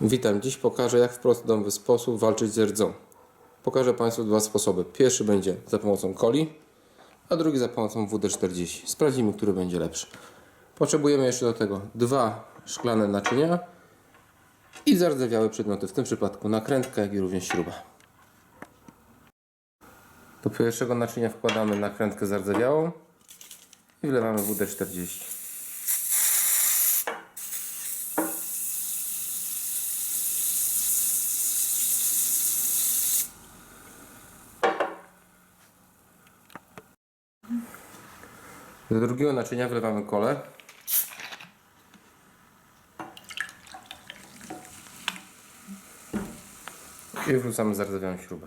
Witam. Dziś pokażę, jak w prosty sposób walczyć z rdzą. Pokażę Państwu dwa sposoby. Pierwszy będzie za pomocą coli, a drugi za pomocą WD-40. Sprawdzimy, który będzie lepszy. Potrzebujemy jeszcze do tego dwa szklane naczynia i zardzewiałe przedmioty, w tym przypadku nakrętka, jak i również śruba. Do pierwszego naczynia wkładamy nakrętkę zardzewiałą i wlewamy WD-40. Do drugiego naczynia wlewamy kole. I wrzucamy zardzewiałą śrubę.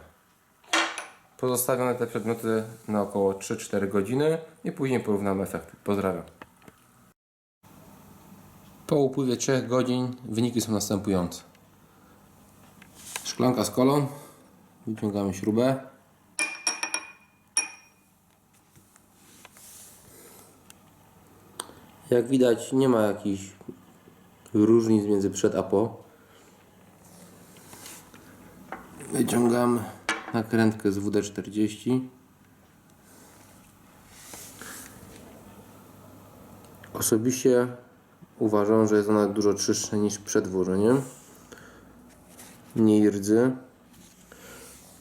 Pozostawione te przedmioty na około 3-4 godziny i później porównamy efekty. Pozdrawiam. Po upływie 3 godzin wyniki są następujące. Szklanka z kolą. Wyciągamy śrubę. Jak widać nie ma jakichś różnic między przed a po. Wyciągam nakrętkę z WD-40. Osobiście uważam, że jest ona dużo czystsza niż przed włożeniem. Mniej rdzy.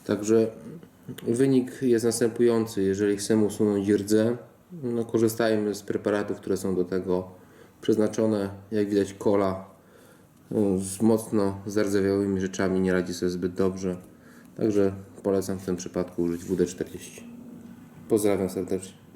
Także wynik jest następujący. Jeżeli chcemy usunąć rdzę, no korzystajmy z preparatów, które są do tego przeznaczone. Jak widać kola no, z mocno zardzewiałymi rzeczami nie radzi sobie zbyt dobrze. Także polecam w tym przypadku użyć WD-40. Pozdrawiam serdecznie.